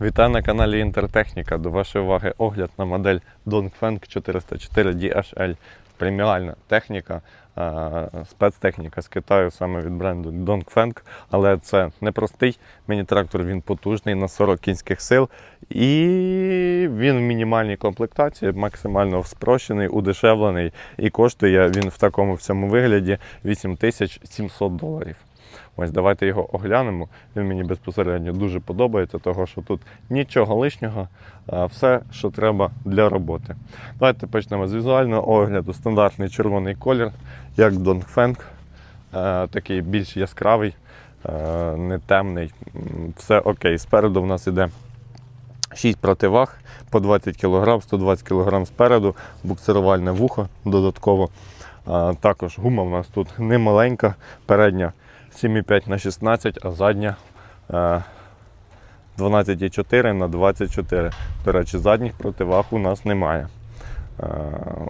Вітаю на каналі Інтертехніка. До вашої уваги огляд на модель Dongfeng 404 DHL. Преміальна техніка, спецтехніка з Китаю саме від бренду Dongfeng. Але це не простий міні-трактор, він потужний на 40 кінських сил. І він в мінімальній комплектації, максимально спрощений, удешевлений. І коштує він в такому всьому вигляді 8700 доларів. Ось давайте його оглянемо. Він мені безпосередньо дуже подобається, того що тут нічого лишнього, все, що треба для роботи. Давайте почнемо з візуального огляду. Стандартний червоний колір, як Dongfeng, Е, такий більш яскравий, е, не темний. Все окей. Спереду в нас іде 6 противаг по 20 кг, 120 кг спереду, буксирувальне вухо додатково. А, також гума в нас тут не маленька, передня 7,5 на 16, а задня е, 12,4 на 24. До речі, задніх противаг у нас немає. Е,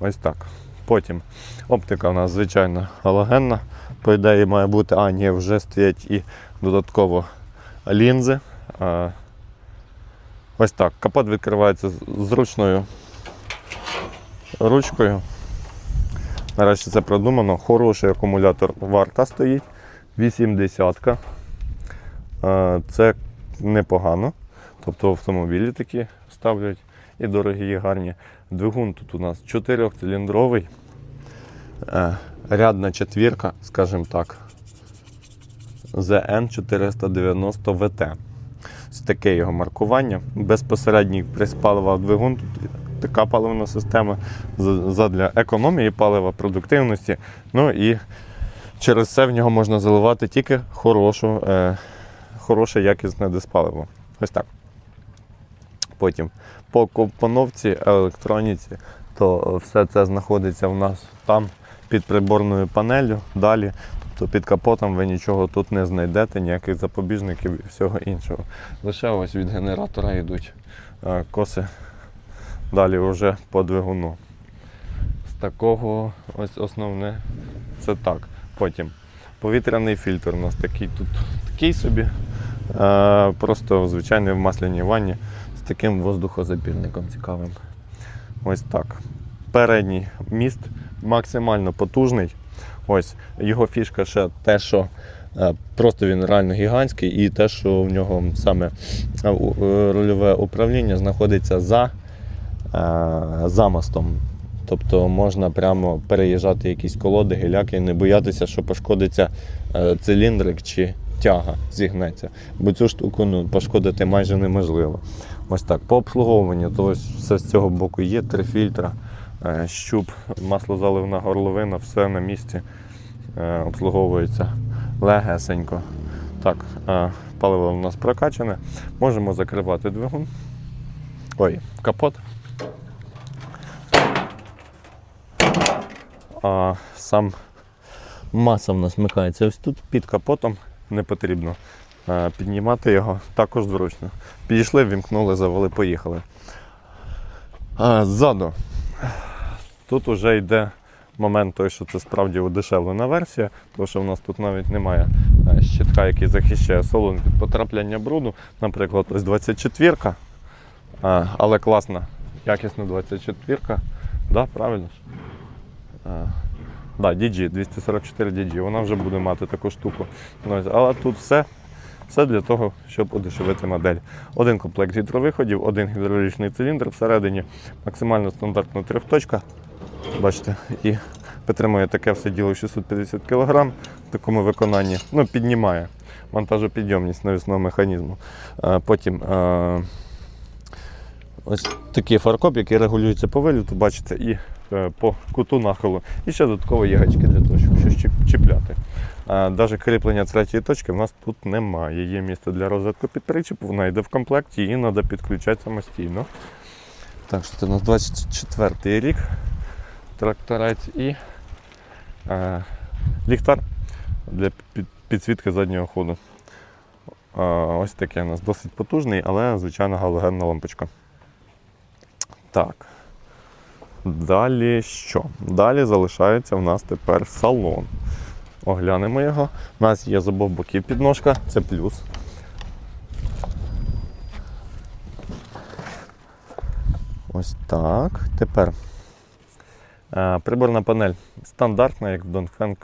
ось так. Потім оптика у нас, звичайно, галогенна. По ідеї має бути, а ні, вже стоять і додатково лінзи. Е, Ось так. Капот відкривається зручною ручкою. Нарешті це продумано. Хороший акумулятор варта стоїть. 80-ка. Е, Це непогано. Тобто автомобілі такі ставлять і дорогі, і гарні. Двигун тут у нас 4-циліндровий. Е, Рядна четвірка, скажімо так. ZN 490 VT. Ось таке його маркування. Безпосередній прес палива в двигун. Тут така паливна система задля економії палива, продуктивності. Ну і через це в нього можна заливати тільки хорошу, е, хороше якісне диспаливо. Ось так. Потім по компоновці електроніці, то все це знаходиться в нас там під приборною панелью. Далі, тобто під капотом ви нічого тут не знайдете, ніяких запобіжників і всього іншого. Лише ось від генератора йдуть е, коси далі вже по двигуну. З такого ось основне це так. Потім повітряний фільтр у нас такий тут такий собі. Е, просто звичайний в масляній ванні з таким воздухозапільником цікавим. Ось так. Передній міст максимально потужний. Ось його фішка ще те, що е, просто він реально гігантський, і те, що в нього саме е, е, рульове управління знаходиться за, за мостом. Тобто можна прямо переїжджати якісь колоди, гіляки, і не боятися, що пошкодиться е, циліндрик чи тяга зігнеться. Бо цю штуку ну, пошкодити майже неможливо. Ось так. По обслуговуванню, то ось все з цього боку є, три фільтра, е, щуп, маслозаливна горловина, все на місці е, обслуговується легесенько. Так, паливо у нас прокачане. Можемо закривати двигун. Ой, капот. А сам маса в нас вмикається ось тут під капотом. Не потрібно е, піднімати його також зручно. Підійшли, вімкнули, завели, поїхали. Ззаду. Тут вже йде момент той, що це справді удешевлена версія, тому що в нас тут навіть немає е, щитка, який захищає салон від потрапляння бруду. Наприклад, ось 24-ка, але класна, якісна 24-ка. Да, правильно да, DG, 244 DG, вона вже буде мати таку штуку. Ну, Але тут все, все для того, щоб удешевити модель. Один комплект гідровиходів, один гідравлічний циліндр всередині, максимально стандартна трьохточка. Бачите, і підтримує таке все діло 650 кг в такому виконанні. Ну, піднімає вантажопідйомність навісного механізму. Е, Потім е, ось такий фаркоп, який регулюється по виліту, бачите, і е, по куту нахилу. І ще додатково є гачки для того, щоб щось чіпляти. Навіть кріплення третьої точки в нас тут немає. Є місце для розетку під причіп, вона йде в комплекті, її треба підключати самостійно. Так що це у нас 24 рік тракторець і е, ліхтар для підсвітки заднього ходу. Ось таке у нас досить потужний, але звичайно галогенна лампочка. Так. Далі що? Далі залишається в нас тепер салон. Оглянемо його. У нас є з обох боків підножка, це плюс. Ось так. Тепер е, приборна панель стандартна, як в Dongfeng,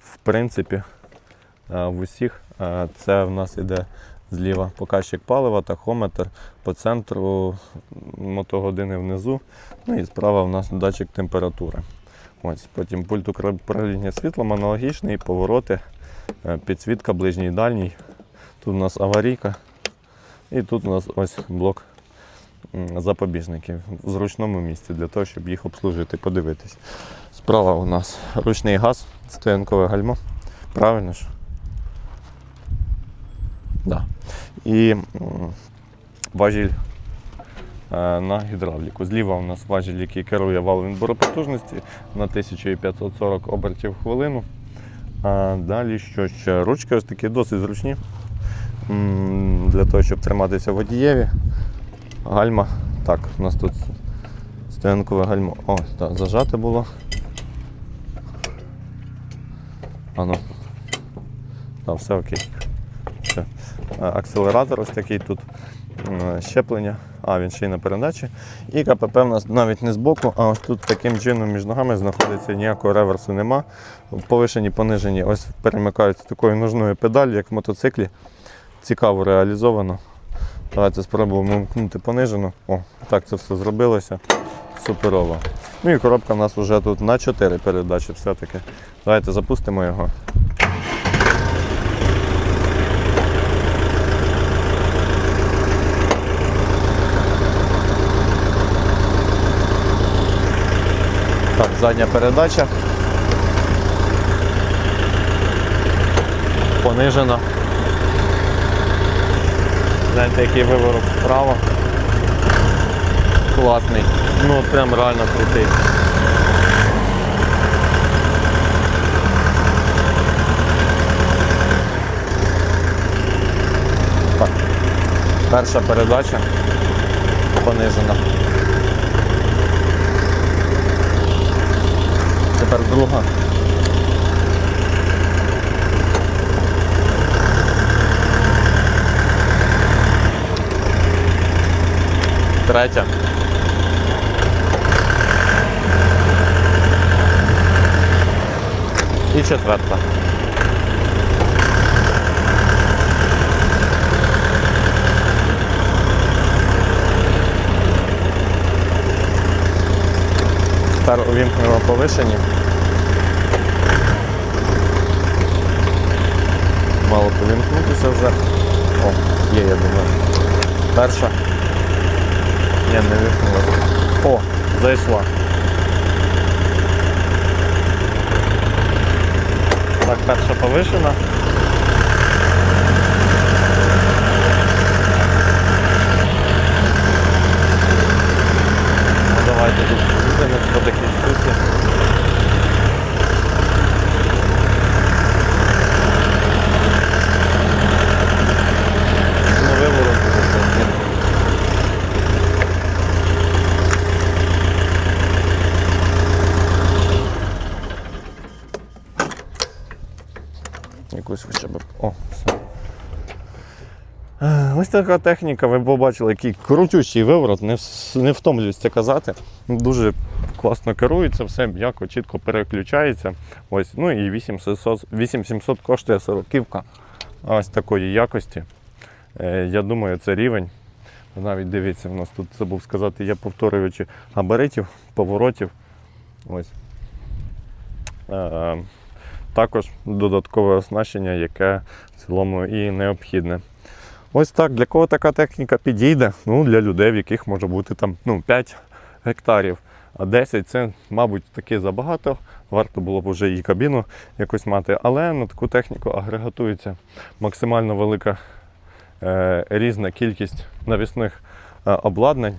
в принципі, е, в усіх. Е, Це в нас іде зліва показчик палива, тахометр, по центру мотогодини внизу. Ну і справа в нас датчик температури. Ось, потім пульт управління світлом аналогічний, повороти, е, підсвітка ближній і дальній. Тут у нас аварійка. І тут у нас ось блок запобіжників в зручному місці для того, щоб їх обслужити, подивитись. Справа у нас ручний газ, стоянкове гальмо. Правильно ж? Да. І важіль е, на гідравліку. Зліва у нас важіль, який керує валом відбору потужності на 1540 обертів в хвилину. А далі що ще? Ручки ось такі досить зручні. Для того, щоб триматися в водієві. Гальма. Так, у нас тут стоянкове гальмо. О, так, зажати було. Ану. Так, все окей. Все. Е, Акселератор ось такий тут. Щеплення. А, він ще й на передачі. І КПП в нас навіть не збоку, а ось тут таким чином між ногами знаходиться ніякого реверсу нема. Повишені, понижені, ось перемикаються такою ножною педалью, як в мотоциклі. Цікаво реалізовано. Давайте спробуємо вмкнути понижену. О, так це все зробилося. Суперово. Ну і коробка в нас вже тут на 4 передачі все-таки. Давайте запустимо його. Так, задня передача. Понижена. Гляньте, який виворот справа. Класний. Ну прям реально крутий. Так. Перша передача понижена. Тепер друга. Третя. І четверта. Тепер увімкнемо повишені. Мало повімкнутися вже. О, є, я думаю. Перша. Ні, не вимкнулася. О, зайшла. Так, перша повишена. Ну, давайте тут їдемо по такій штуці. Ну, виворот буде трохи. Якусь хоча б. О, все. Е, Ось така техніка, ви побачили, який крутючий виворот, не, не втомлююсь це казати. Дуже класно керується, все м'яко, чітко переключається. Ось, ну і 8700, 8700 коштує сороківка ось такої якості. Е, Я думаю, це рівень. Навіть дивіться, у нас тут забув сказати, є повторювачі габаритів, поворотів. Ось. Е, також додаткове оснащення, яке в цілому і необхідне. Ось так, для кого така техніка підійде? Ну, для людей, в яких може бути там ну, 5 гектарів. А 10 це, мабуть, таки забагато. Варто було б вже і кабіну якось мати. Але на таку техніку агрегатується максимально велика е, різна кількість навісних е, обладнань.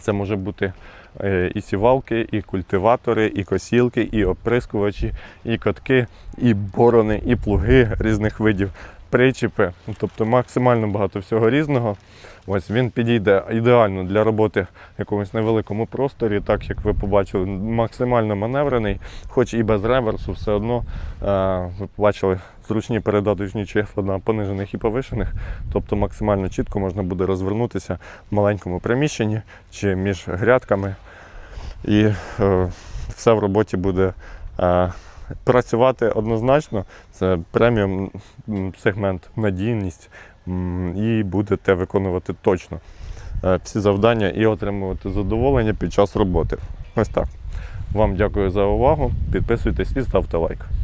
Це може бути е, і сівалки, і культиватори, і косілки, і оприскувачі, і катки, і борони, і плуги різних видів. Причіпи, тобто максимально багато всього різного. Ось він підійде ідеально для роботи в якомусь невеликому просторі, так як ви побачили, максимально маневрений, хоч і без реверсу, все одно е, ви побачили зручні передаточні чехли на понижених і повишених, тобто максимально чітко можна буде розвернутися в маленькому приміщенні чи між грядками. І е, все в роботі буде е, працювати однозначно. Це преміум сегмент, надійність і будете виконувати точно е, всі завдання і отримувати задоволення під час роботи. Ось так. Вам дякую за увагу. Підписуйтесь і ставте лайк.